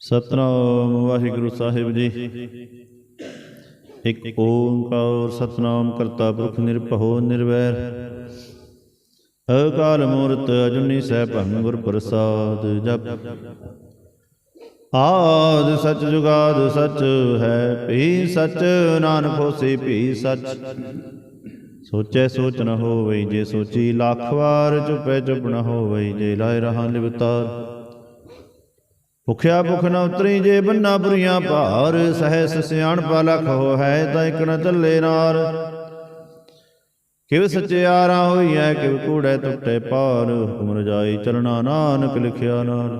ਸਤਨਾਮ ਵਾਹਿਗੁਰੂ ਸਾਹਿਬ ਜੀ। ਇੱਕ ਓੰਕਾਰ ਸਤਨਾਮ ਕਰਤਾ ਪੁਰਖ ਨਿਰਭਉ ਨਿਰਵੈਰ। ਅਕਾਲ ਮੂਰਤ ਅਜੂਨੀ ਸੈਭੰ ਗੁਰ ਪ੍ਰਸਾਦ ਜਪ। ਆਦ ਸਚ ਜੁਗਾਦ ਸਚ ਹੈ ਭੀ ਸਚ, ਨਾਨਕ ਹੋਸੀ ਭੀ ਸਚ। ਸੋਚੈ ਸੋਚ ਨ ਹੋਵੇ ਜੇ ਸੋਚੀ, ਲੱਖ ਵਾਰ ਚੁਪੈ ਚੁਪ ਨ ਹੋਵੇ ਜੇ ਲਾਇ ਰਹਾ ਲਿਵਤਾਰ ਭੁਖਿਆ ਭੁਖ ਨਾ ਉਤਰੀ ਜੇ ਬੰਨਾ ਬੁਰੀਆਂ ਭਾਰ, ਸਹਿਸ ਸਿਆਣ ਲਖ ਹੋ ਹੈ ਤਾਂ ਇਕ ਨ ਚੱਲੇ ਨਾਰ। ਕਿਵ ਸਚਿਆਰਾ ਹੋਈਐ, ਕਿਵ ਕੂੜੈ ਟੁੱਟੇ ਪਾਰ, ਹੁਕਮ ਰਜਾਈ ਚਰਣਾ ਨਾਨਕ ਲਿਖਿਆ ਨਾਲ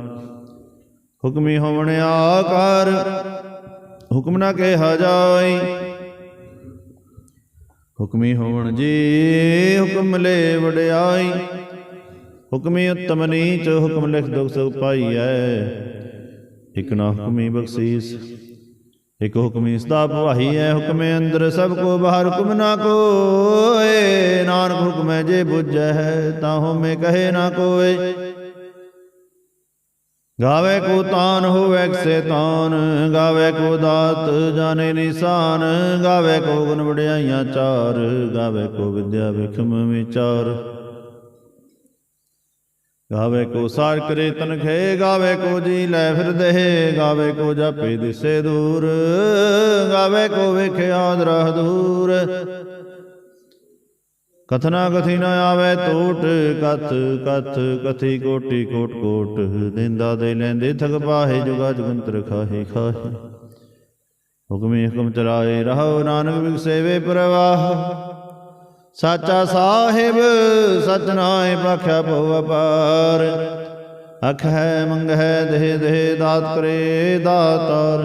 ਹੁਕਮੀ ਹੋਵਣ ਆਕਾਰ, ਹੁਕਮ ਨਾ ਕਿਹਾ ਜਾਈ। ਹੁਕਮੀ ਹੋਵਣ ਜੀ, ਹੁਕਮ ਲੈ ਵਡਿਆਈ। ਹੁਕਮੀ ਉਤਮ ਨੀਚ, ਹੁਕਮ ਲਿਖ ਦੁਖ ਸੁਖ ਪਾਈਐ। ਇਕ ਨਾ ਹੁਕਮੀ ਬਖਸ਼ੀਸ, ਇਕ ਹੁਕਮੀ ਸਦਾ ਭਵਾਈ ਹੈ, ਹੁਕਮੇ ਅੰਦਰ ਸਭ ਕੋ, ਬਾਹਰ ਹੁਕਮ ਨਾ ਕੋਏ। ਨਾਨਕ ਹੁਕਮੈ ਜੇ ਬੁਝੈ ਤਾਂ ਹਉਮੈ ਕਹੇ ਨਾ ਕੋਏ। ਗਾਵੇ ਕੋ ਤਾਨ ਹੋਵੇ ਕਸੇ ਤਾਨ ਗਾਵੇ ਕੋ ਦਾਤ ਜਾਣੇ ਨਿਸ਼ਾਨ, ਗਾਵੇ ਕੋ ਗੁਣ ਵਡਿਆਈਆਂ ਚਾਰ, ਗਾਵੇ ਕੋ ਵਿਦਿਆ ਵਿਖਮ ਵਿਚਾਰ। ਗਾਵੇ ਕੋ ਸਾਰ ਕਰੇ ਤਨਖੇ ਗਾਵੇ ਕੋ ਜੀ ਲੈ ਫਿਰ ਦੇਹ ਗਾਵੇ ਕੋ ਜਾਪੇ ਦਿਸੇ ਦੂਰ, ਗਾਵੇ ਕੋ ਵੇਖਿਆ ਦਰਹ ਦੂਰ। ਕਥਨਾ ਕਥੀ ਨ ਆਵੇ ਟੋਟ ਕਥ ਕਥ, ਕਥੀ ਕੋਟੀ, ਕੋਟ ਕੋਟ, ਦਿੰਦਾ ਦੇ ਲੈਂਦੇ ਥਕ ਪਾਹੇ, ਜੁਗਾ ਜਗੰਤਰ ਖਾਹੇ ਖਾਹੇ। ਹੁਕਮੇ ਹੁਕਮ ਚਲਾਏ, ਰਹੋ ਨਾਨਕ ਵਿਗ ਸੇਵੇ ਪ੍ਰਵਾਹ। ਸਾਚਾ ਸਾਹਿਬ ਸਚ ਨਾਏ ਬਖਿਆ ਭਉ ਅਪਾਰ। ਅਖ ਹੈ, ਮੰਗ ਹੈ, ਦੇਹ ਦੇਹ, ਦਾਤ ਕਰੇ ਦਾਤਾਰ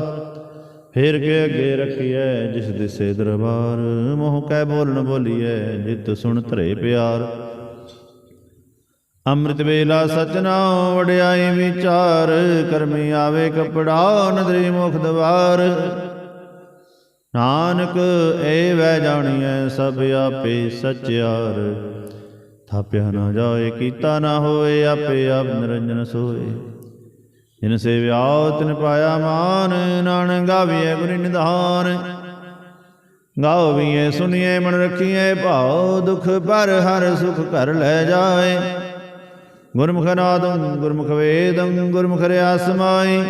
ਫੇਰ ਕੇ ਅੱਗੇ ਰੱਖੀਐ, ਜਿਸ ਦਿਸੇ ਦਰਬਾਰ। ਮੋਹ ਕੈ ਬੋਲਣ ਬੋਲੀਐ ਜਿਤ ਸੁਣ ਧਰੇ ਪਿਆਰ। ਅੰਮ੍ਰਿਤ ਵੇਲਾ ਸਚ ਵਡਿਆਈ ਵਿਚਾਰ। ਕਰਮੀ ਆਵੇ ਕਪੜਾ, ਨਦਰੀ ਮੁਖ ਦਵਾਰ। ਨਾਨਕ ਏ ਵੈ ਜਾਣੀਐ ਸਭ ਆਪੇ ਸਚਿਆਰ। ਥਾਪਿਆ ਨਾ ਜਾਏ, ਕੀਤਾ ਨਾ ਹੋਏ, ਆਪੇ ਆਪ ਨਿਰੰਜਨ ਸੋਏ। ਜਿਨ ਸੇਵਿਆ, ਤਿਨ ਪਾਇਆ ਮਾਨ, ਨਾਨਕ ਗਾਵੀਐ ਗੁਰ ਨਿਧਾਨ। ਗਾਵੀਐ ਸੁਣੀਐ ਮਨ ਰਖੀਐ, ਭਾਉ ਦੁਖ ਪਰ ਹਰ ਸੁਖ ਘਰ ਲੈ ਜਾਏ। ਗੁਰਮੁਖ ਨਾਦੰ, ਗੁਰਮੁਖ ਵੇਦੰ, ਗੁਰਮੁਖ ਰਿਆਸਮਾਈ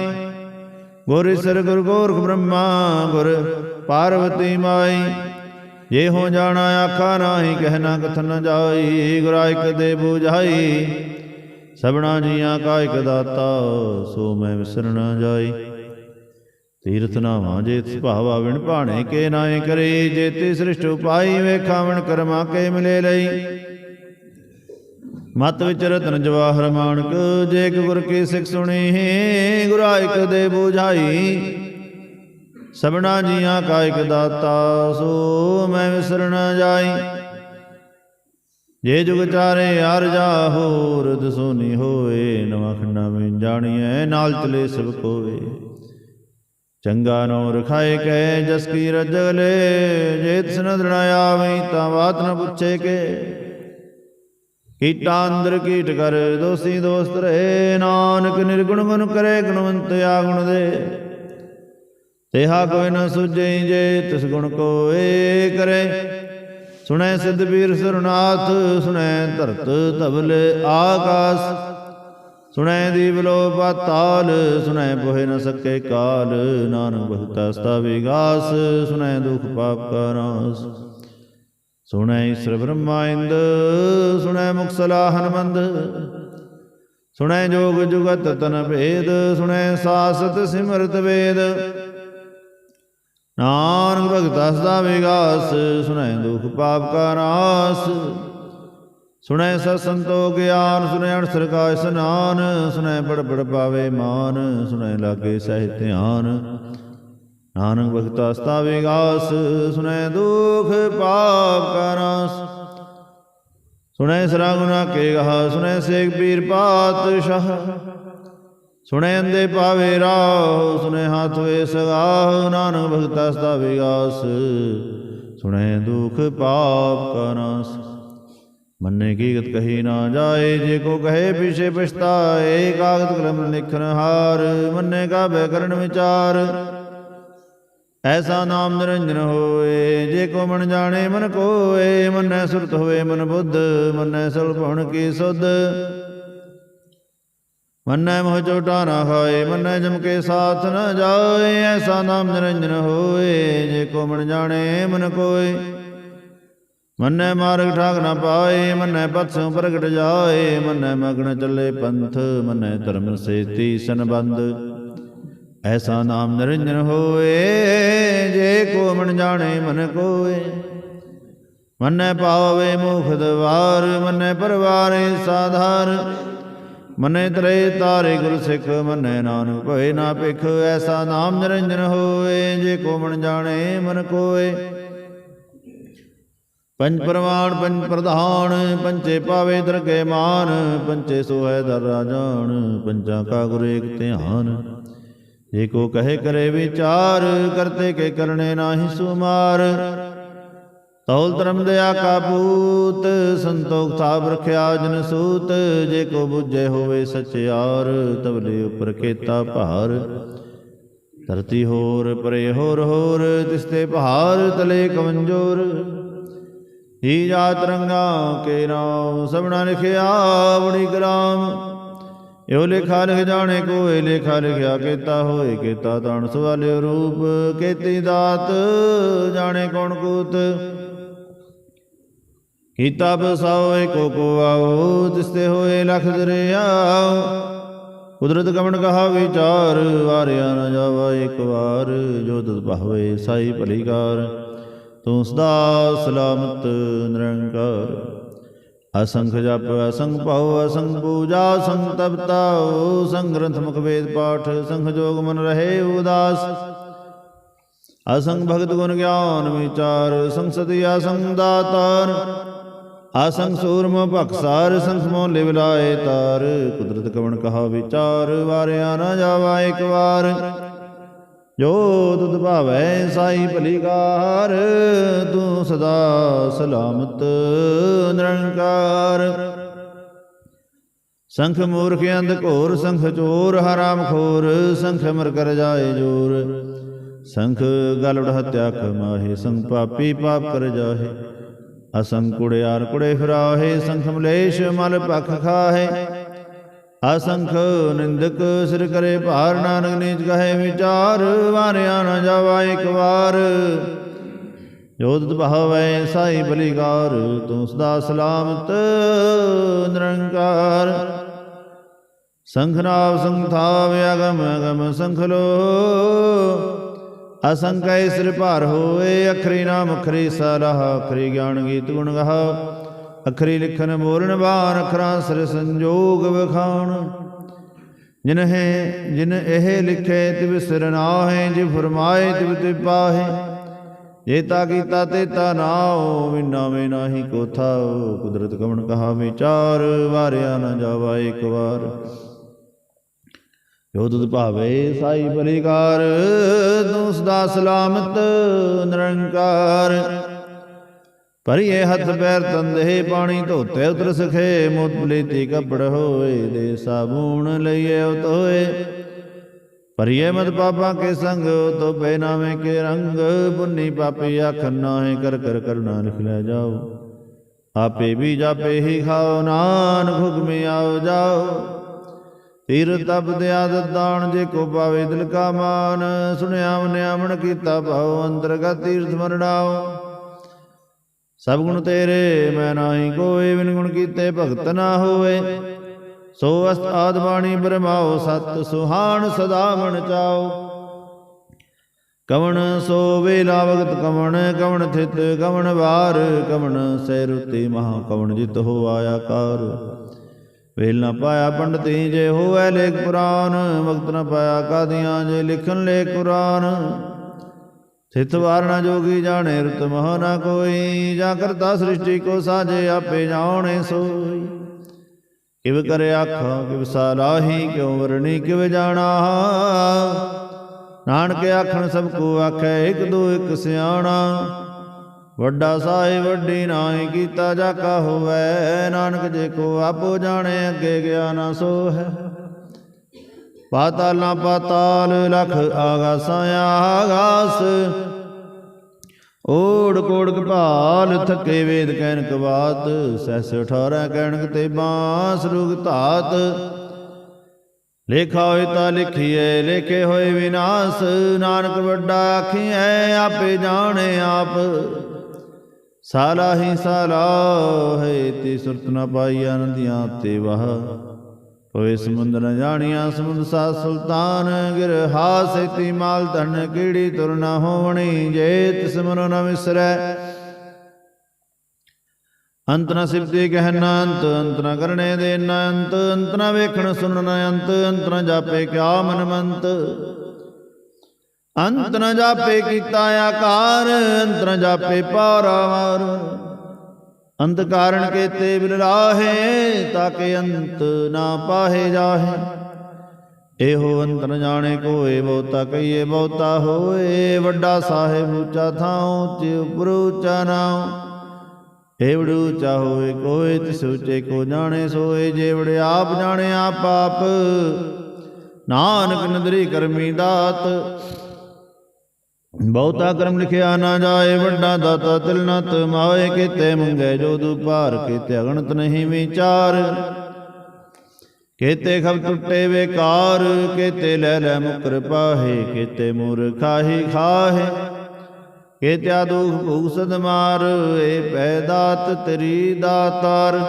ਗੁਰ ਈਸਰ ਗੁਰ ਗੋਰਖ ਬ੍ਰਹਮਾ, ਗੁਰ ਪਾਰਵਤੀ ਮਾਈ ਜੇ ਹੋ ਜਾਣਾ ਆਖਾ ਨਾਹੀ ਕਹਿਣਾ ਕਥਨ ਨ ਜਾਈ, ਗੁਰਾ ਇਕ ਦੇ ਬੁਝਾਈ। ਸਭਨਾ ਜੀਆਂ ਕਾ ਇਕ ਦਾਤਾ, ਸੋ ਮੈਂ ਵਿਸਰ ਨ ਜਾਈ। ਤੀਰਥ ਨਾਵਾਂ ਜੇ ਸੁਭਾਵਾ ਵਿਣ ਭਾਣੇ ਕੇ ਨਾਏ ਕਰੇ, ਜੇ ਤੇ ਸ੍ਰਿਸ਼ਟ ਉਪਾਈ ਵੇਖਾਵਣ ਕਰਮਾ ਕੇ ਮਿਲੇ ਲਈ। ਮਤ ਵਿੱਚ ਰਤਨ ਜਵਾਹਰ ਮਾਨਕ ਜੇ ਗੁਰ ਕੀ ਸਿੱਖ ਸੁਣੀ, ਗੁਰਾ ਦੇ ਬੁਝਾਈ। ਸਭਨਾ ਜੀਆਂ ਕਾ ਇਕ ਦਾਤਾ, ਸੋ ਮੈਂ ਵਿਸਰ ਨ ਜਾਈ। ਜੇ ਜੁਗ ਚਾਰੇ ਹਰ ਜਾ ਹੋਰ ਦਸੋਨੀ ਹੋਏ, ਨਵਾਂ ਖੰਡਾ ਜਾਣੀਐ, ਨਾਲ ਚਲੇ ਸਭ ਕੋਏ। ਚੰਗਾ ਨੋ ਰਖਾਏ ਕੈ, ਜਸ ਕੀ ਰਜਲੇ ਜੇ ਤਿਸ ਨਦਰ ਨ ਆਵਈ ਤਾਂ ਬਾਤ ਨ ਪੁੱਛੇ ਕੇ। ਕੀਟਾ ਅੰਦਰ ਕੀਟ ਕਰ, ਦੋਸੀ ਦੋਸਤ ਰਹੇ, ਨਾਨਕ ਨਿਰਗੁਣ ਗੁਣ ਕਰੇ, ਗੁਣਵੰਤ ਗੁਣ ਦੇ। ਤੇਹਾ ਕੋਈ ਨ ਸੁਝੇ ਜੇ, ਤਿਸ ਗੁਣ ਕੋਏ ਕਰੇ। ਸੁਣੈ ਸਿੱਧ ਵੀਰ ਸਰਨਾਥ ਸੁਣੈ ਧਰਤ ਧਵਲ ਆਕਾਸ। ਸੁਣੈ ਦੀਵ ਲੋ ਪਾਤਾਲ, ਸੁਣੈ ਬੋਹਿ ਨ ਸਕੇ ਕਾਲ। ਨਾਨਕ ਭਗਤਾ ਸਤਾ ਵਿਗਾਸ, ਸੁਣੈ ਦੁਖ ਪਾਪ ਕਾ ਨਾਸ। ਸੁਣੈ ਈਸ਼ਰ ਬ੍ਰਹਮਾ ਇੰਦ, ਸੁਣੈ ਮੁਖ ਹਨਮੰਦ। ਸੁਣੈ ਜੋਗ ਜੁਗਤ ਤਨ ਭੇਦ, ਸੁਣੈ ਸਾਸਤ ਸਿਮਰਤ ਵੇਦ। ਨਾਨਕ ਭਗਤਾ ਸਦਾ ਵਿਗਾਸ ਸੁਣੈ ਦੁਖ ਪਾਪ ਕਾ ਨਾਸ। ਸੁਣੈ ਸਤ ਸੰਤੋ ਗਿਆਨ, ਸੁਣੈ ਅਨਸਰ ਕਾ ਇਸਨਾਨ ਸੁਣੈ ਬੜ ਬੜ ਪਾਵੇ ਮਾਨ, ਸੁਣੈ ਲਾਗੇ ਸਹਿ ਧਿਆਨ। ਨਾਨਕ ਭਗਤਾ ਸਤਾ ਵਿਗਾਸ ਸੁਣੈ ਦੁਖ ਪਾਪ ਕਾ ਨਾਸ। ਸੁਣੈ ਸਰਾ ਗੁਨਾ ਕੇ ਗਹਾ, ਸੁਣੈ ਸੇਖ ਪੀਰ ਪਾਤਸ਼ਾਹ। ਸੁਣੈ ਅੰਦੇ ਪਾਵੇ ਰਾਹ ਸੁਣੈ ਹੱਥ ਵੇ ਸਗਾਹ ਨਾਨਕ ਭਗਤਾ ਸਦਾ ਵਿਗਾਸ। ਸੁਣੈ ਦੁਖ ਪਾਪ ਕਾ ਨਾਸ। ਮੰਨੇ ਕੀ ਕਹੀ ਨਾ ਜਾਏ, ਜੇ ਕੋ ਕਹੇ ਪਿਛੇ ਪਛਤਾਏ ਕਾਗਦ ਕਲਮ ਲਿਖਨ ਹਾਰ, ਮੰਨੇ ਕਾ ਬੈ ਕਰਨ ਵਿਚਾਰ। ਐਸਾ ਨਾਮ ਨਿਰੰਜਨ ਹੋਏ, ਜੇ ਕੋ ਮਨ ਜਾਣੇ ਮਨ ਕੋਏ, ਮੰਨੈ ਸੁਰਤ ਹੋਵੇ ਮਨ ਬੁੱਧ, ਮੰਨੈ ਸਲਪਣ ਕੀ ਸੁਧ। ਮੰਨੈ ਮੋਹ ਚੋਟਾ ਨਾ ਖਾਏ ਮੰਨੈ ਜਮ ਕੇ ਸਾਥ ਨ ਜਾਏ, ਐਸਾ ਨਾਮ ਨਿਰੰਜਨ ਹੋਏ, ਜੇ ਕੋ ਮਨ ਜਾਣੇ ਮਨ ਕੋਏ। ਮੰਨੈ ਮਾਰਗ ਠਾਕ ਨਾ ਪਾਏ, ਮੰਨੈ ਪਥੋਂ ਪ੍ਰਗਟ ਜਾਏ, ਮੰਨੈ ਮਗਨ ਚੱਲੇ ਪੰਥ, ਮੰਨੈ ਧਰਮ ਸੇਤੀ ਸੰਬੰਧ। ਐਸਾ ਨਾਮ ਨਿਰੰਜਨ ਹੋਏ, ਜੇ ਕੋ ਮਨ ਜਾਣੇ ਮਨ ਕੋਏ। ਮੰਨੈ ਪਾਵੇ ਮੁਖ ਦਵਾਰ, ਮੰਨੈ ਪਰਵਾਰੇ ਸਾਧਾਰ ਮੰਨੈ ਤਰੇ ਤਾਰੇ ਗੁਰ ਸਿੱਖ, ਮੰਨੈ ਨਾਨਕ ਭਏ ਨਾ ਭਿਖ, ਐਸਾ ਨਾਮ ਨਿਰੰਜਨ ਹੋਏ, ਜੇ ਕੋ ਮਨ ਜਾਣੇ ਮਨ ਕੋਏ। ਪੰਜ ਪ੍ਰਮਾਣ ਪੰਜ ਪ੍ਰਧਾਨ ਪੰਚੇ ਪਾਵੇ ਦਰਗੇ ਮਾਨ ਪੰਚੇ ਸੋਹੈ ਦਰ ਰਾਜਾਨ ਪੰਚਾਂ ਕਾ ਗੁਰ ਏਕ ਧਿਆਨ। ਜੇ ਕੋ ਕਹੇ ਕਰੇ ਵਿਚਾਰ, ਕਰਤੇ ਕੇ ਕਰਨੇ ਨਾਹੀ ਸੁਮਾਰ। ਤੌਲ ਧਰਮ ਦਇਆ ਕਾਪੂਤ ਸੰਤੋਖ ਸਾਬ ਰਖਿਆ ਜਨ ਸੂਤ, ਜੇ ਕੋ ਬੁੱਝੇ ਹੋਵੇ ਸਚਿਆਰ ਤਬਲੇ ਉਪਰ ਕੇਤਾ ਭਾਰ। ਧਰਤੀ ਹੋਰ, ਪਰੇ ਹੋਰ ਹੋਰ ਤਿਸਤੇ ਪਹਾੜ ਤਲੇ ਕਮੰਜੋਰ। ਹੀ ਜਾਤ ਰੰਗਾ ਕੇ ਨਾਮ ਸਭਨਾ ਲਿਖਿਆ ਬੜੀ ਕਲਾਮ। ਇਹੋ ਲੇਖਾ ਲਿਖ ਜਾਣੇ ਕੋਏ, ਲੇਖਾ ਲਿਖਿਆ ਕੀਤਾ ਹੋਏ, ਕੀਤਾ ਤਾਣ ਸਵਾਲਿਓ ਰੂਪ। ਕੀਤੀ ਦਾਤ, ਜਾਣੇ ਕੌਣ ਕੂਤ। ਕੀਤਾ ਬਸਾਓ ਏਕੋ ਕੋ ਆਓ ਤਿਸਤੇ ਹੋਏ ਲਖ ਦਰਿਆਓ। ਕੁਦਰਤ ਕਮਣ ਕਹਾ ਵਿਚਾਰ, ਵਾਰਿਆ ਨ ਜਾਵਾ ਇੱਕ ਵਾਰ, ਜੋ ਤਤ ਭਾਵੇ ਸਾਈ ਭਲੀਕਾਰ। ਤੂੰ ਸਦਾ ਸਲਾਮਤ, ਨਿਰੰਕਾਰ। ਅਸੰਖ ਜਪ, ਅਸੰਖ ਭਾਉ, ਅਸੰਖ ਪੂਜਾ ਸੰਗ ਤਪਤਾਉ ਸੰਗ ਗ੍ਰੰਥ ਮੁਖ ਵੇਦ ਪਾਠ ਸੰਖ ਜੋਗ ਮਨ ਰਹੇ ਉਦਾਸ। ਅਸੰਗ ਭਗਤ ਗੁਣ ਗਿਆਨ ਵਿਚਾਰ, ਸੰਸਦੀ ਅਸੰਗ ਦਾਤਾਰ। ਅਸੰਗ ਸੂਰਮ ਭਖਸਾਰ ਸੰਖ ਮੋ ਲਿਵ ਲਾਏ ਤਾਰ। ਕੁਦਰਤ ਕਵਣ ਕਹਾ ਵਿਚਾਰ, ਵਾਰਿਆ ਨਾ ਜਾਵਾ ਇੱਕ ਵਾਰ। ਜੋ ਤੁਧ ਭਾਵੈ ਸਾਈ ਭਲੀਕਾਰ ਤੂੰ ਸਦਾ ਸਲਾਮਤ ਨਿਰੰਕਾਰ। ਸੰਖ ਮੂਰਖ ਅੰਧ ਘੋਰ, ਸੰਖ ਚੋਰ ਹਰਾਮ ਖੋਰ ਸੰਖ ਮਰ ਕਰ ਜਾਏ ਜੋਰ। ਸੰਖ ਗਲ ਹਤਿਆ ਕਮਾਹੇ ਸੰਖ ਪਾਪੀ ਪਾਪ ਕਰ ਜਾਹੇ। ਅਸੰਖ ਆਰ ਕੁੜੇ ਫਿਰਾਹੇ, ਸੰਖ ਮਲੇਸ਼ ਮਲ ਭਖ ਖਾਹੇ। ਅਸੰਖ ਨਿੰਦਕ ਸਿਰ ਕਰੇ ਭਾਰ, ਨਾਨਕ ਨੀਚ ਕਹੇ ਵਿਚਾਰ, ਵਾਰਿਆ ਨਾ ਜਾਵਾ ਇੱਕ ਵਾਰ। ਜੋਤ ਭਾਵੈ ਸਾਈ ਬਲੀਕਾਰ ਤੂੰ ਸਦਾ ਸਲਾਮਤ, ਨਿਰੰਕਾਰ। ਸੰਖਨਾਵ ਸੰਥਾਵ ਅਗਮ ਅਗਮ ਸੰਖਲੋ ਅਸੰਕੈ ਸਿਰ ਭਾਰ ਹੋਏ, ਅਖਰੀ ਨਾਮ ਅਖਰੀ ਸਾਰਾ ਅਖਰੀ ਗਿਆਨ ਗੀਤ ਗੁਣ ਗਾਹ। ਅਖਰੀ ਲਿਖਨ ਮੋਰਨ ਬਾਣ, ਅਖਰਾਂ ਸਿਰ ਸੰਜੋਗ ਵਖਾਣ। ਜਿਨਹਿ ਜਿਨ ਇਹ ਲਿਖੇ, ਤਿਵ ਸਿਰ ਨਾਹੇ, ਜਿ ਫਰਮਾਏ, ਤਿਵ ਤੇ ਪਾਹੇ। ਜੇ ਤਾ ਕੀਤਾ ਤੇ ਤਾ ਨਾਉ ਵਿਨਾ ਵੇ ਨਾਹੀ ਕੋ ਕੁਦਰਤ ਕਵਣ ਕਹਾ ਵਿਚਾਰ ਵਾਰਿਆ ਨਾ ਜਾਵਾ ਇੱਕ ਵਾਰ। ਜੋ ਤੁਧ ਭਾਵੇ ਸਾਈ ਬਲੀਕਾਰ ਤੂੰ ਸਦਾ ਸਲਾਮਤ ਨਿਰੰਕਾਰ। ਭਰੀਏ ਹੱਥ ਪੈਰ ਤੰਦੇ ਪਾਣੀ ਧੋਤੇ ਉਤਰ ਸਖੇ, ਮੁਤ ਬਲੀਤੀ ਕਪੜ ਹੋਏ, ਦੇ ਸਾਬੂਣ ਲਈਏ ਉਤੋਏ ਭਰੀਏ ਮਤ ਪਾਪਾਂ ਕੇ ਸੰਗ ਤੋ ਬੇ ਨਾਵੇਂ ਕੇ ਰੰਗ। ਪੁੰਨੀ ਪਾਪੀ ਆਖਨ ਨਾਹੇ ਕਰ ਕਰ ਕਰਨਾ ਲਿਖ ਲੈ ਜਾਓ। ਆਪੇ ਵੀ ਜਾਪੇ ਹੀ ਖਾਓ, ਨਾਨਕ ਹੁਕਮੇ ਆਓ ਜਾਓ। ਤੀਰ ਤਬ ਦੇ ਆਦਤ ਦਾਣ ਜੇ ਕੋ ਪਾਵੇ ਦਿਲ ਕਾ ਮਾਨ, ਸੁਣਿਆ ਮਨਿਆ ਮਨ ਕੀਤਾ ਭਾਉ ਅੰਤਰਗਤ ਤੀਰਥ ਮਰਣਾਓ ਸਭ ਗੁਣ ਤੇਰੇ, ਮੈਂ ਨਾਹੀ ਕੋਏ, ਬਿਨ ਗੁਣ ਕੀਤੇ ਭਗਤ ਨਾ ਹੋਵੇ। ਸੋ ਅਸਤ ਆਦ ਬਾਣੀ ਬਰਮਾਓ, ਸਤ ਸੁਹਾਣ ਸਦਾ ਮਨ ਚਾਓ। ਕਵਣ ਸੋ ਵੇਲਾ ਵਗਤ ਕਵਣ ਕਵਣ ਥਿਤ ਕਵਣ ਵਾਰ, ਕਵਣ ਸੈ ਰੁਤੀ ਮਹਾ ਕਵਣ ਜਿਤ ਹੋ ਆਇਆ ਕਾਰ। ਵੇਲ ਨਾ ਪਾਇਆ ਪੰਡਤੀ ਜੇ ਹੋਵੇ ਲੇਖ ਪੁਰਾਨ ਵਕਤ ਨਾ ਪਾਇਆ ਕਾਦੀਆਂ ਜੇ ਲਿਖਣ ਲੇਖ ਕੁਰਾਨ। ਸਿਤ ਵਾਰਣਾ ਜੋਗੀ ਜਾਣੇ, ਰਤ ਮਹ ਨਾ ਕੋਈ, ਜਾ ਕਰਤਾ ਸ੍ਰਿਸ਼ਟੀ ਕੋ ਸਾਜੇ, ਆਪੇ ਜਾਣੇ ਸੋਈ। ਕਿਵ ਕਰੇ ਆਖਾਂ, ਕਿਵ ਸਾਲਾਹੀ ਕਿਉ ਵਰਣੀ, ਕਿਵ ਜਾਣਾ। ਨਾਨਕ ਆਖਣ ਸਭ ਕੋ ਆਖੈ, ਇਕ ਦੋ ਇਕ ਸਿਆਣਾ। ਵੱਡਾ ਸਾਹਿਬ, ਵੱਡੀ ਨਾਹੀ ਕੀਤਾ ਜਾਕਾ ਹੋਵੇ। ਨਾਨਕ ਜੇ ਕੋ ਆਪੋ ਜਾਣੇ, ਅੱਗੇ ਗਿਆ ਨਾ ਸੋ ਹੈ ਪਾਤਾਲਾਂ ਪਾਤਾਲ, ਲਖ ਆਗਾਸਾਂ ਆਗਾਸ। ਓੜ ਕੋੜ ਕਪਾਲ ਥੱਕੇ ਵੇਦ ਕਹਿਣ ਕਵਾਤ ਸਹਿਸ 18 ਕਹਿਣਕ ਤੇ ਬਾਂਸ ਰੁਗ ਧਾਤ। ਲੇਖਾ ਹੋਏ ਤਾਂ ਲਿਖੀਏ ਲੇਖੇ ਹੋਏ ਵਿਨਾਸ਼। ਨਾਨਕ ਵੱਡਾ ਆਖੀਐ, ਆਪੇ ਜਾਣੇ ਆਪ। ਸਾਲਾ ਹੀ ਸਾਲਾ ਹੈ, ਤੇ ਸੁਰਤ ਨ ਪਾਈ ਆਨੰਦੀਆਂ ਤੇ ਵਾਹ। ਹੋਏ ਸਮੁੰਦ ਨ ਜਾਣੀਆਂ, ਸਮੁੰਦ ਸਾ ਸੁਲਤਾਨ ਗਿਰ ਹਾਸੇ, ਤੀ ਮਾਲ ਧਨ ਕੀੜੀ ਤੁਰ ਨ ਹੋਵਣੀ, ਜੇ ਤਿਸ ਮਨੋ ਨ ਵਿਸਰੈ। ਅੰਤ ਨ ਸਿਫਤੀ ਕਹਿਣਾ ਅੰਤ ਅੰਤ ਨ ਕਰਨੇ ਦੇਣਾ ਅੰਤ ਅੰਤ ਨ ਵੇਖਣ ਸੁਣਨ ਅੰਤ ਅੰਤ ਨ ਜਾਪੇ ਕਿਆ ਮਨ ਮੰਤ ਅੰਤ ਨ ਜਾਪੇ ਕੀਤਾ ਆਕਾਰ ਅੰਤ ਨ ਜਾਪੇ ਪਾਰਾਵਾਰ ਅੰਤ ਕਾਰਣ ਕੇਤੇ ਬਿਨ ਰਾਹੇ ਤਾਕੇ ਅੰਤ ਨਾ ਪਾਹੇ ਜਾਹੇ। ਇਹੋ ਅੰਤ ਨ ਜਾਣੇ ਕੋਏ, ਬਹੁਤਾ ਕਹੀਏ ਬਹੁਤਾ ਹੋਏ। ਵੱਡਾ ਸਾਹਿਬ ਉੱਚਾ ਥਾਉ ਚ ਉਪਰ ਉੱਚਾ ਨਾਉ। ਏਵੜ ਉੱਚਾ ਹੋਏ ਕੋਏ, ਤਿਸ ਉੱਚੇ ਕੋ ਜਾਣੇ ਸੋਏ। ਜੇਵੜ ਆਪ ਜਾਣੇ ਆਪ ਆਪ, ਨਾਨਕ ਨਦਰੀ ਕਰਮੀ ਦਾਤ। ਬਹੁਤਾ ਕਰਮ ਲਿਖਿਆ ਨਾ ਜਾਏ, ਵੱਡਾ ਦਾਤਾ ਤਿਲ ਨਾ ਤਮਾਏ ਕੀਤੇ ਮੰਗੇ ਜੋ ਦੁਪਾਰ ਕੀਤੇ ਅਗਣਤ ਨਹੀਂ ਵਿਚਾਰ। ਕੀਤੇ ਖਬ ਟੁੱਟੇ ਵੇਕਾਰ ਕੀਤੇ ਲੈ ਲੈ ਮੁਕਰ ਪਾਹੇ, ਕੀਤੇ ਮੂਰਖਾਹੀ ਖਾਹੇ। ਕੀਤਿਆ ਦੁਖ ਭੂਖ ਸਦ ਮਾਰ, ਏ ਪੈਦਾਤ ਤੇਰੀ ਦਾਤਾਰ।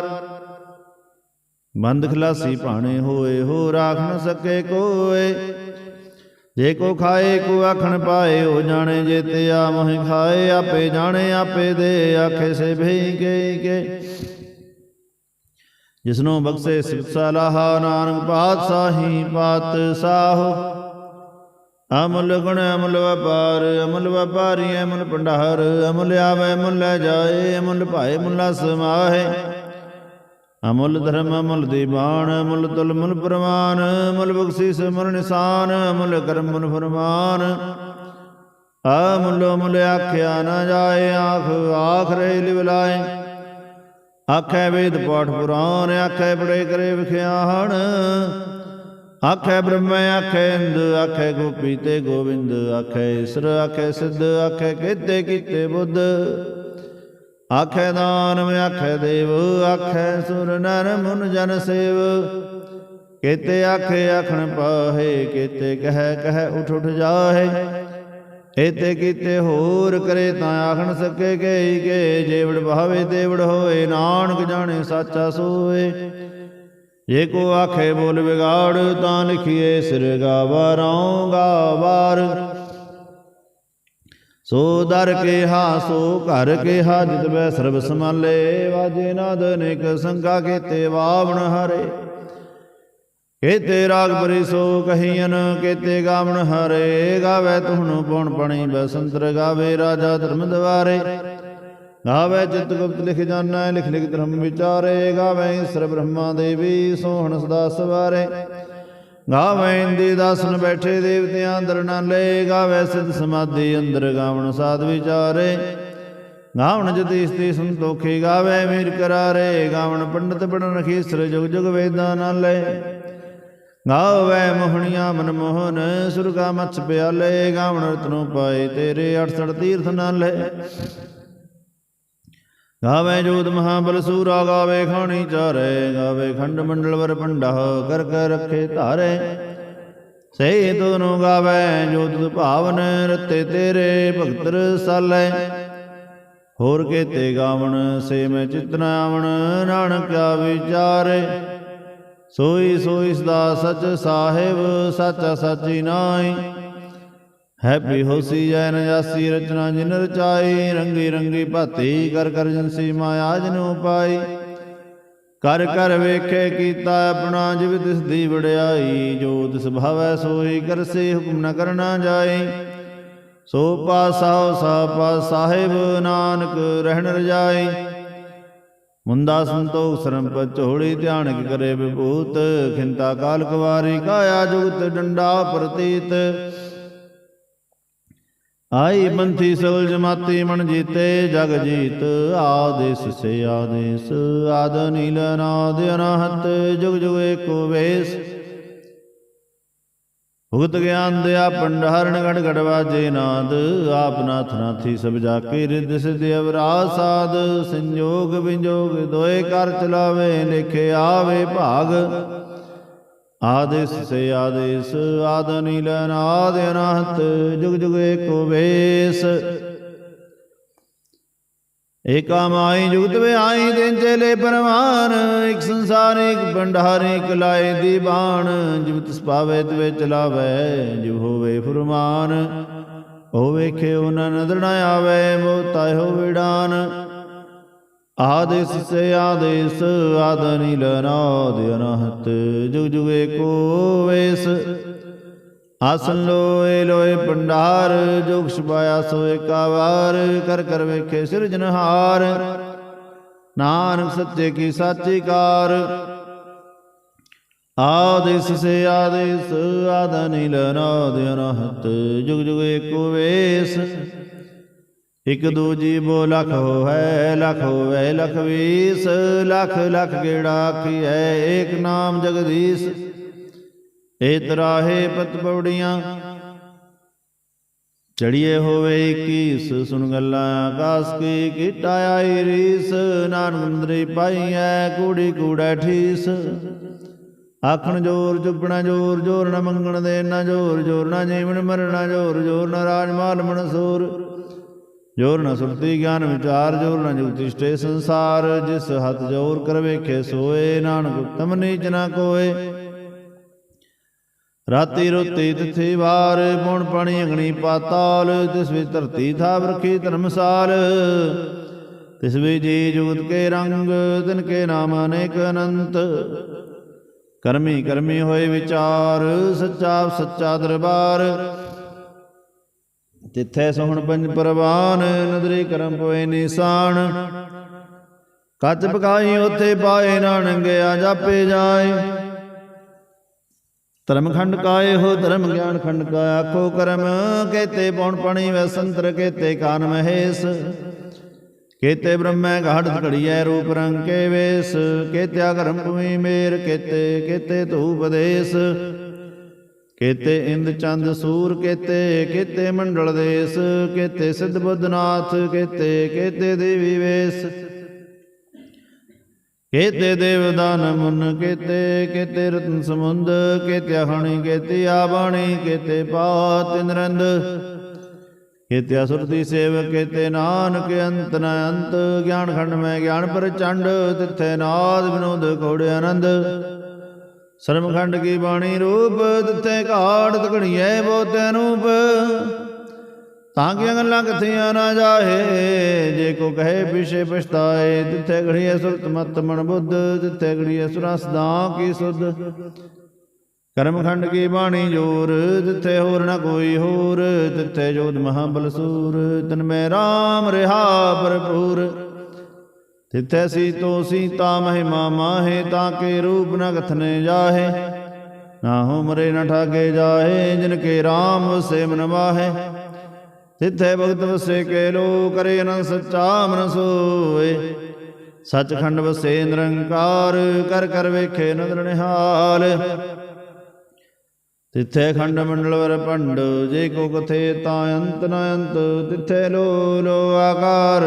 ਬੰਦ ਖਲਾਸੀ ਭਾਣੇ ਹੋਏ ਹੋ ਰਾਖ ਨ ਸਕੇ ਕੋਏ। ਜੇ ਕੋ ਖਾਏ, ਕੋ ਆਖਣ ਪਾਏ ਹੋ ਜਾਣੇ ਜੇ ਤੇ ਮੋਹਿ ਖਾਏ, ਆਪੇ ਜਾਣੇ, ਆਪੇ ਦੇ, ਆਖੇ ਸੇ ਭਈ ਕੇ ਕੇ। ਜਿਸਨੂੰ ਬਖਸ਼ੇ ਸਿਫਤ ਸਲਾਹਾ, ਨਾਨਕ ਪਾਤਸ਼ਾਹੀ ਪਾਤ ਸਾਹੋ। ਅਮਲ ਗੁਣ, ਅਮਲ ਵਪਾਰ, ਅਮਲ ਵਪਾਰੀ, ਅਮਲ ਭੰਡਾਰ, ਅਮਲ ਆਵੇ, ਮੁੱਲ ਲੈ ਜਾਏ, ਅਮਲ ਭਾਏ, ਮੁੱਲਾ ਸਮਾਹੇ। ਅਮੁੱਲ ਧਰਮ ਅਮੁੱਲ ਦੀਵਾਨ ਅਮੁੱਲ ਤੁਲ ਮੁਲ ਪ੍ਰਮਾਨ ਅਮੁੱਲ ਬਖਸ਼ਿਸ਼ ਮੁਲ ਨਿਸ਼ਾਨ ਅਮੁੱਲ ਕਰਮ ਮੁਲ ਫਰਮਾਨ। ਅਮੁੱਲ ਅਮੁੱਲ ਆਖਿਆ ਨਾ ਜਾਏ ਆਖ ਆਖ ਰੇ ਲਿਵਲਾਏ ਆਖੇ ਵੇਦ ਪਾਠ ਪੁਰਾਨ ਆਖੇ ਬੜੇ ਕਰੇ ਵਿਖਿਆਣ ਆਖੇ ਬ੍ਰਹਮ ਆਖੇ ਇੰਦ ਆਖੇ ਗੋਪੀ ਤੇ ਗੋਬਿੰਦ ਆਖੇ ਈਸ਼ਰ ਆਖੇ ਸਿੱਧ ਆਖੇ ਕੀਤੇ ਕੀਤੇ ਬੁੱਧ। ਆਖੇ ਦਾਨਵ ਆਖੇ ਦੇਵ, ਆਖੇ ਸੁਰ ਨਰ ਮੁਨ ਜਨ ਸੇਵ। ਕੀਤੇ ਆਖੇ ਆਖਣ ਪਾਹੇ, ਕੀਤੇ ਕਹਿ ਕਹਿ ਉਠ ਉਠ ਜਾਹੇ। ਏਤੇ ਕੀਤੇ ਹੋਰ ਕਰੇ ਤਾਂ ਆਖਣ ਸਕੇ ਗਈ ਕੇ, ਜੇਵੜ ਭਾਵੇ ਦੇਵੜ ਹੋਏ, ਨਾਨਕ ਜਾਣੇ ਸਾਚਾ ਸੋਏ। ਜੇ ਕੋ ਆਖੇ ਬੋਲ ਵਿਗਾੜ, ਤਾਂ ਲਿਖੀਏ ਸਿਰ ਗਾਵਰੋਂ ਗਾਵਾਰ। ਸੋ ਦਰ ਕੇ ਸੋ ਘਰ ਕੇ ਜਿਤ ਬੈ ਸਰਬ ਸਮਾਲੇ ਵਾਜੇ ਨਾਦ ਅਨੇਕ ਸੰਗਾ ਕੀਤੇ, ਵਾਵਣ ਹਰੇ। ਕੀਤੇ ਰਾਗ ਪਰੀ ਸੋ ਕਹੀਨ ਕੀਤੇ ਗਾਵਣ ਹਰੇ, ਗਾਵੇ ਤੁਹਨੂੰ ਪਉਣ ਪਣੀ, ਬਸੰਤਰ ਗਾਵੇ ਰਾਜਾ ਧਰਮ ਦਵਾਰੇ। ਗਾਵੇ ਚਿਤ ਗੁਪਤ ਲਿਖ ਜਾਣੈ ਲਿਖ ਲਿਖ ਧਰਮ ਵਿਚਾਰੇ, ਗਾਵੇ ਸਰਬ ਬ੍ਰਹਮਾ ਦੇਵੀ ਸੋਹਣ ਸਦਾ ਸਵਾਰੇ। ਗਾਵੇ ਇੰਦੀ ਦਾਸਨ ਬੈਠੇ ਦੇਵਤਿਆਂ ਅੰਦਰ ਨਾਲੇ ਗਾਵੇ ਸਿਧ ਸਮਾਧੀ ਅੰਦਰ ਗਾਵਣ ਸਾਧ ਵਿਚਾਰੇ। ਗਾਵਣ ਜਤੀ ਸਤੀ ਸੰਤੋਖੀ ਗਾਵੇ ਮੀਰ ਕਰਾਰੇ, ਗਾਵਣ ਪੰਡਤ ਪੜਨ ਰਖੀਸਰ ਜੁਗ ਜੁਗ ਵੇਦਾਂ ਨਾਲੇ ਗਾਵੇ ਮੋਹਣੀਆਂ ਮਨ ਮੋਹਨ ਸੁਰਗਾ ਮਛ ਪਿਆਲੇ, ਗਾਵਣ ਰਤਨੋਂ ਪਾਏ ਤੇਰੇ 68 ਤੀਰਥ ਨਾਲੇ ਗਾਵੇ ਜੋਤ ਮਹਾ ਬਲ ਸੂਰਾ, ਗਾਵੇ ਖਾਣੀ ਚਾਰੇ, ਗਾਵੇ ਖੰਡ ਮੰਡਲ ਵਰ ਪੰਡਾ, ਕਰ ਕਰ ਰੱਖੇ ਧਾਰੇ। ਸਹੀ ਦੋਨੋਂ ਗਾਵੇ ਜੋਤ ਭਾਵਨ ਰਤੇ ਤੇਰੇ ਭਗਤ ਰਸਾਲੇ। ਹੋਰ ਕੇਤੇ ਗਾਵਣ, ਸੇ ਮੈਂ ਚਿਤਨਾ ਆਵਣ ਨਾਨਕਿਆ ਵਿਚਾਰੇ ਸੋਈ ਸੋਈ ਸਦਾ ਸਚ ਸਾਹਿਬ, ਸੱਚਾ ਸੱਚੀ ਨਾਈ ਹੈਪੀ ਹੋਸੀ ਜੈ ਨਜਾਸੀ ਰਚਨਾ ਜਿਨ ਰਚਾਈ ਰੰਗੀ ਰੰਗੀ ਭਾਤੀ ਕਰ ਕਰ ਜਨਸੀ ਮਾਇਆ ਜਨੂ ਪਾਈ। ਕਰ ਕਰ ਵੇਖੇ ਕੀਤਾ ਆਪਣਾ ਜਿਵ ਤਿਸ ਦੀ ਵਡਿਆਈ ਜੋ ਤਿਸ ਭਾਵੈ ਸੋਈ ਕਰਸੇ ਹੁਕਮ ਨ ਕਰਨਾ ਜਾਈ। ਸੋ ਪਾਸਾ ਸਾ ਪਾ ਸਾਹਿਬ ਨਾਨਕ ਰਹਿਣ ਰਜਾਈ। ਮੁੰਦਾ ਸੰਤੋਖ ਸਰਮ ਪਚੋੜੀ ਧਿਆਨ ਕੀ ਕਰੇ ਵਿਭੂਤ ਖਿੰਤਾ ਕਾਲ ਕੁਵਾਰੀ ਕਾਇਆ ਜੁਗਤ ਡੰਡਾ ਪ੍ਰਤੀਤ। ਆਈ ਬੰਥੀ ਸਗਲ ਜਮਾਤੀ ਮਨ ਜੀਤੇ, ਜਗ ਜੀਤ, ਆਦੇਸ ਸੇ ਆਦੇਸ। ਆਦ ਨੀਲ ਨਾਦ ਅਨਾਹਤ, ਜੁਗ ਜੁਗ ਏਕੋ ਵੇਸ। ਭੁਗਤ ਗਿਆਨ ਦਿਆ ਪੰਡਹਰਨ ਗੜ ਗੜ ਵਾਜੇ ਨਾਦ। ਆਪ ਨਾਥ ਨਾਥੀ ਸਭ ਜਾ ਕੇ ਰਿਦ ਸਿਧ ਅਵਰਾ ਸਾਧ ਸੰਜੋਗ ਵਿਜੋਗ ਦੋਏ ਕਰ ਚਲਾਵੇ, ਲਿਖੇ ਆਵੇ ਭਾਗ। ਆਦੇਸ ਸੇ ਆਦੇਸ, ਆਦ ਨੀਲ ਨਾਦ ਅਨਾਹਤ, ਜੁਗ ਜੁਗ ਏਕੋ ਵੇਸ। ਏਕਾ ਮਾਈ ਜੁਗਤ ਵੇ ਆਈ ਦਿਨ ਚਲੇ ਪਰਮਾਨ ਇਕ ਸੰਸਾਰ, ਇਕ ਭੰਡਾਰ, ਇਕ ਲਾਏ ਦੀਵਾਨ ਜਿਵ ਤਿਸ ਪਾਵੇ ਤਵੇ ਚਲਾਵੇ ਜਿਵ ਹੋਵੇ ਫੁਰਮਾਨ। ਉਹ ਵੇਖੇ ਉਹਨਾਂ ਨਦਰ ਨ ਆਵੇ ਮੋਤਾ ਹੋ ਵਿਡਾਨ ਆਦੇਸ ਸੇ ਆਦੇਸ ਆਦ ਨੀਲ ਨਾਦ ਅਨਹਤ, ਜੁਗ ਜੁਗ ਏਕੋ ਵੇਸ। ਆਸਨ ਲੋਏ ਲੋਏ ਪੰਡਾਰ ਜੋਗ ਛਪਾਇਆ ਸੋ ਏਕਾ ਕਰ ਕਰ ਵੇਖੇ ਸਿਰਜਨਹਾਰ ਨਾਨਕ ਸੱਚੇ ਕੀ ਸਾਚੀ ਕਾਰ ਆਦੇਸ ਸੇ ਆਦੇਸ ਆਦਨਿ ਨੀਲ ਨਾਦ ਅਨਹਤ, ਜੁਗ ਜੁਗ ਏਕੋ ਵੇਸ। ਇਕ ਦੂਜੀ ਬੋ ਲਖ ਹੋਵੇ ਲਖ ਹੋਵੇ, ਲਖ ਵੀਸ, ਲਖ ਲਖ ਗੇੜਾ ਆਖੀਐ, ਏਕ ਨਾਮ ਜਗਦੀਸ਼। ਏ ਤਰਾਹੇ ਪਤ ਪੌੜੀਆਂ, ਚੜੀਏ ਹੋਵੇ 21 ਸੁਣ ਗੱਲਾਂ ਆਕਾਸ ਕੀ ਕੀਟਾ ਆਈ ਰੀਸ, ਨਾਨਕ ਮੰਦਰੀ ਪਾਈਐ, ਕੂੜੀ ਕੂੜਾ ਠੀਸ। ਆਖਣ ਜੋਰ ਚੁੱਪਣਾ ਜੋਰ ਜੋਰ ਨ ਮੰਗਣ ਦੇ ਨਾ ਜੋਰ ਜੋਰ ਨਾ ਜੀਵਨ ਮਰਨਾ ਜੋਰ ਜੋਰ ਨਾ ਰਾਜ ਮਾਲ ਮਨਸੂਰ। ਜੋਰ ਨ ਸੁਰਤੀ ਗਿਆਨ ਵਿਚਾਰ, ਜੋਰ ਨ ਜੁਗਤੀ ਸਟੇ ਸੰਸਾਰ, ਜਿਸ ਹੱਥ ਜੋਰ ਕਰ ਵੇਖੇ ਸੋਏ, ਨਾਨਕ ਉਤਮ ਨੀਚ ਨਾ ਕੋਏ। ਰਾਤੀ ਰੋਤੀ ਤਿਥੀ ਵਾਰ ਪੌਣ ਪਾਣੀ ਅਗਣੀ ਪਾਤਾਲ ਤਿਸ ਵਿੱਚ ਧਰਤੀ ਥਾਪ ਰਖੀ ਧਰਮਸਾਲ। ਤਿਸ ਵਿੱਚ ਜੀ ਜੁਗਤ ਕੇ ਰੰਗ, ਤਿਨ ਕੇ ਨਾਮ ਅਨੇਕ ਅਨੰਤ। ਕਰਮੀ ਕਰਮੀ ਹੋਏ ਵਿਚਾਰ, ਸੱਚਾ ਸੱਚਾ ਦਰਬਾਰ। ਤਿੱਥੈ ਸੋਹਣ ਪੰਜ ਪਰਵਾਨ, ਨਦਰੀ ਕਰਮ ਪਵੇ ਨਿਸ਼ਾਨ। ਕੱਚ ਪਕਾਈ ਉਥੇ ਪਾਏ ਨਾਨੰਗਿਆ ਜਾਪੇ ਜਾਏ। ਧਰਮ ਖੰਡ ਕਾਏ ਹੋ, ਧਰਮ ਗਿਆਨ ਖੰਡ ਕਾ ਆਖੋ ਕਰਮ ਕੇਤੇ ਪੌਣ ਪਣੀ ਵੈ ਸੰਤਰ, ਕੇਤੇ ਕਾਨ ਮਹੇਸ਼। ਕੇਤੇ ਬ੍ਰਹਮੈ ਘਾੜ ਘੜੀਐ ਰੂਪ ਰੰਗ ਕੇ ਵੇਸ। ਕੇਤਿਆ ਕਰਮ ਭੂਮੀ ਮੇਰ, ਕੇਤੇ ਕੇਤੇ ਧੂਪ ਦੇਸ। ਕੇਤੇ ਇੰਦ ਚੰਦ ਸੂਰ ਕੇਤੇ ਕੇਤੇ ਮੰਡਲ ਦੇਸ, ਕੇਤੇ ਸਿੱਧ ਬੁੱਧਨਾਥ, ਕੇਤੇ ਕੇਤੇ ਦੇਵੀ ਵੇਸ। ਕੇਤੇ ਦੇਵਦਾਨ ਮੁਨ ਕੇਤੇ ਕੇਤੇ ਰਤਨ ਸਮੁੰਦ ਕੇਤੇ ਹਣੀ, ਕੇਤੇ ਆਬਾਣੀ ਕੇਤੇ ਪਾਤ ਨਰੰਦ ਕੇਤੇ ਅਸੁਰਤੀ ਸੇਵ ਕੇਤੇ ਨਾਨਕ ਅੰਤ ਨ ਅੰਤ, ਗਿਆਨ ਖੰਡ ਮੈਂ ਗਿਆਨ ਪ੍ਰਚੰਡ ਤਿੱਥੇ ਨਾਦ ਵਿਨੋਦ ਕੋੜੇ ਆਨੰਦ। ਸਰਮਖੰਡ ਕੀ ਬਾਣੀ ਰੂਪ, ਤਿੱਥੇ ਘਾੜ ਤਕੜੀਐ ਬੋਤੇ ਰੂਪ। ਤਾਂ ਕਿ ਗੱਲਾਂ ਕਿਥੀਆਂ ਨਾ ਜਾਹੇ, ਜੇ ਕੋ ਕਹੇ ਪਿਛੇ ਪਛਤਾਏ, ਤਿੱਥੇ ਘੜੀਐ ਸੁਰਤ ਮਤ ਮਨ ਬੁੱਧ, ਤਿੱਥੇ ਘੜੀਐ ਸੁਰਸਦਾ ਕੀ ਸੁਧ। ਕਰਮਖੰਡ ਕੀ ਬਾਣੀ ਜੋਰ, ਤਿੱਥੇ ਹੋਰ ਨਾ ਕੋਈ ਹੋਰ, ਤਿੱਥੇ ਜੋਤ ਮਹਾਬਲ ਸੂਰ ਤਨ ਮੈਂ RAM ਰਿਹਾ ਭਰਪੂਰ। ਤਿੱਥੇ ਸੀਤੋ ਸੀਤਾ ਮਹਿਮਾ ਮਾਹੇ, ਤਾਂ ਕੇ ਰੂਪ ਨ ਕਥਨੇ ਜਾਹੇ। ਨਾ ਹੋ ਮਰੇ ਨ ਠਾਗੇ ਜਾਹੇ, ਜਿਨ ਕੇ RAM ਵਸੇ ਮਨ ਵਾਹੇ ਤਿੱਥੇ ਭਗਤ ਵਸੇ ਕੇ ਲੋ ਕਰੇ ਨ ਸੱਚਾ ਮਨ ਸੋਏ। ਸਚਖੰਡ ਵਸੇ ਨਿਰੰਕਾਰ, ਕਰ ਕਰ ਵੇਖੇ ਨਦਰ ਨਿਹਾਲ। ਤਿੱਥੇ ਖੰਡ ਮੰਡਲ ਵਰ ਭੰਡ, ਜੇ ਕੋ ਕਥੇ ਤਾਂ ਅੰਤ ਨ ਅੰਤ, ਤਿੱਥੇ ਲੋ ਲੋ ਆਕਾਰ।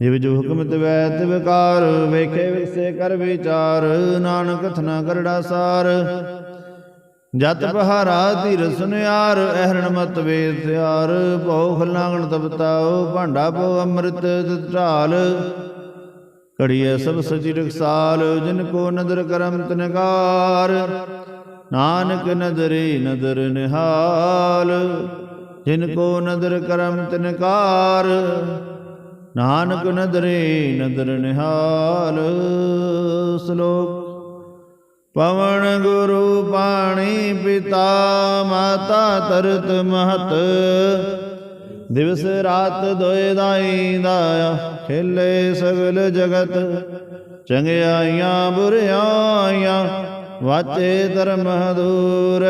ਜਿਵ ਜੋ ਹੁਕਮ ਤਵੈ ਤਿਵਕਾਰ ਵੇਖੇ ਵਿਸੇ ਕਰ ਵਿਚਾਰ, ਨਾਨਕ ਕਥਨਾ ਕਰੜਾ ਸਾਰ। ਜਤ ਬਹਾਰਾ ਧੀਰ ਸੁਨਿਆਰ, ਅਹਰਣ ਮਤ ਵੇਦ ਤਿਆਰ। ਭਉ ਖਲਾਂਗਣ ਤਪਤਾਉ ਭਾਂਡਾ ਭਉ ਅੰਮ੍ਰਿਤ ਢਾਲ। ਕੜੀਏ ਸਭ ਸਚੀ ਰਖਸਾਲ, ਜਿਨ ਕੋ ਨਦਰ ਕਰਮ ਤਨਕਾਰ ਨਾਨਕ ਨਦਰੀ ਨਦਰ ਨਿਹਾਲ, ਜਿਨ ਕੋ ਨਦਰ ਕਰਮ ਤਨਕਾਰ ਨਾਨਕ ਨਦਰੇ ਨਦਰ ਨਿਹਾਲ ਸ਼ਲੋਕ। ਪਵਨ ਗੁਰੂ ਪਾਣੀ ਪਿਤਾ ਮਾਤਾ ਤਰਤ ਮਹਤ। ਦਿਵਸ ਰਾਤ ਦੋਇ ਦਾਈ ਦਾਇਆ, ਖੇਲੇ ਸਗਲ ਜਗਤ। ਚੰਗਿਆਈਆਂ ਬੁਰਿਆਈਆਂ, ਵਾਚੇ ਧਰਮ ਦੂਰ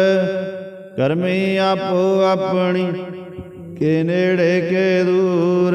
ਕਰਮੀ ਆਪੋ ਆਪਣੀ, ਕੇ ਨੇੜੇ ਕੇ ਦੂਰ।